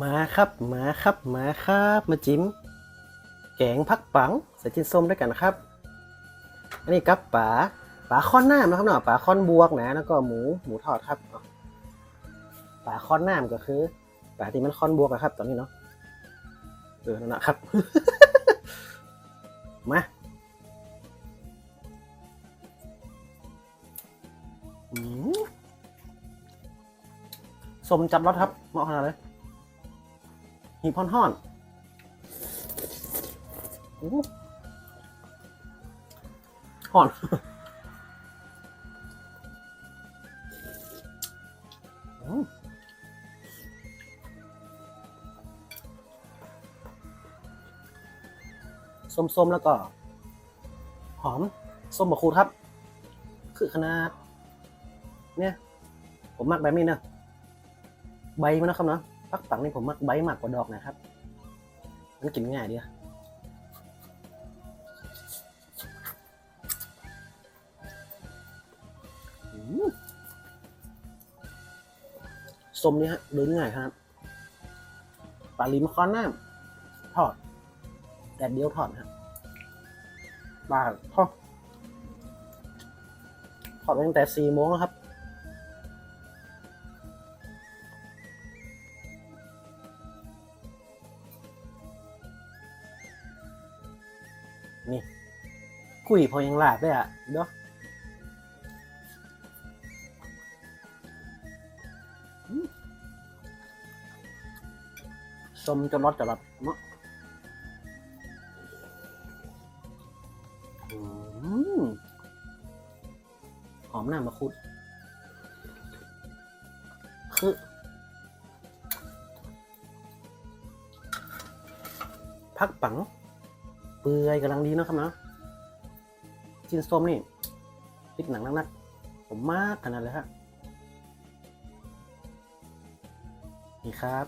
มาครับมาครับมาครับมาจิ้มแกงพักปังใส่จิ้นส้มด้วยกันครับ อันนี้กับป๋าป๋าค้อนน้ำนะครับเนาะป๋าค้อนบวกนะแล้วก็หมูหมูทอดครับป๋าค้อนน้ำก็คือป๋าที่มันค้อนบวกอะครับ ตอนนี้เนาะเออนั่นนะครับ มาอืมสมจัดรสครับเหมาะขนาดเลย หีบห่อนห่อนห่อนส้มๆ แล้วก็ หอม ส้มบะคูครับ คือขนาด เนี่ย ผมมักแบบนี้เนอะใบมันนะครับเนาะ ปักปังนี่ผมมักใบมากกว่าดอกนะครับ มันกินง่ายดีอะอืมส้มนี่ฮะเดินง่ายครับปลาลิมคอนน้ำทอดแดดเดียวทอดนะฮะปลาทอดทอดตั้งแต่สี่โมงแล้วครับ นี่คุยพอยังหลาบได้อะเด้ออืมสมจนรสจะแบบเนาะอหอมหน้ามะคุด คือพักปัง เปื่อยกำลังดีเนอะครับเนาะจิ้นส้มนี่ติดหนังนักๆผมมากขนาดเลยฮะนี่ครับ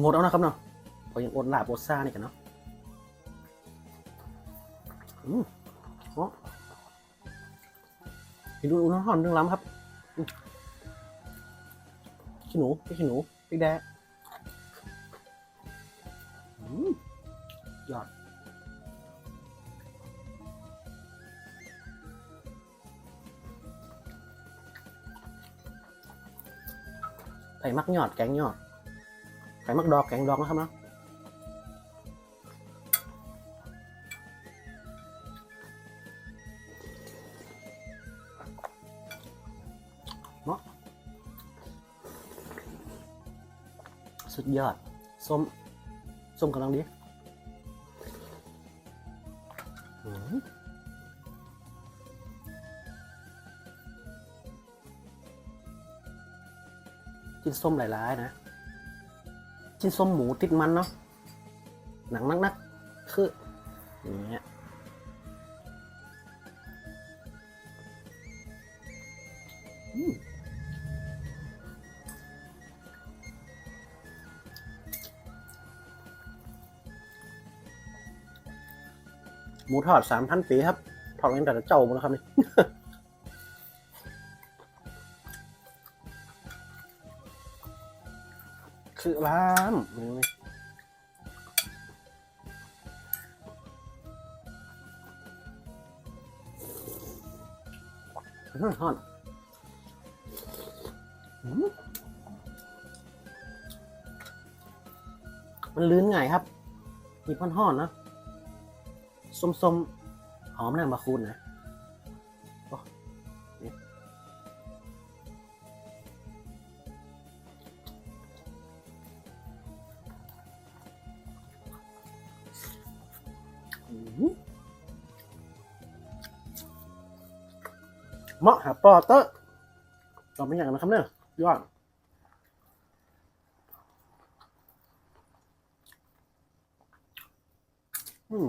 งดเอานะครับเนาะพอยังอดลาบอดซ่านี่กันเนาะอืมเนาะไปดูน้ำหอมเรื่องล้ำครับขี้หนูพี่ขี้หนูพี่แดอืมยอดไผ่มักยอดงยอด ไผ่มักดอกแกงดอกนะครับเนาะเนาะสุดยอดส้มส้มกำลังดีอืม จิ้นส้มหลายๆนะจิ้นส้มหมูติดมันเนาะหนังนักๆคืออย่างเงี้ยหมูทอดสามพันปีครับ ทอดตั้งแต่เจ้าหมดแล้วครับนี่ คือร้านนี่อื้อฮอนอืมมันลื้นไงายครับ มีพ่อนห่อนนะ ส้มๆ หอมน้ำมะคูนนะ เหมาะหาปอเตอร์ต่อไปอย่างนะครับเนี่ยยอดอืม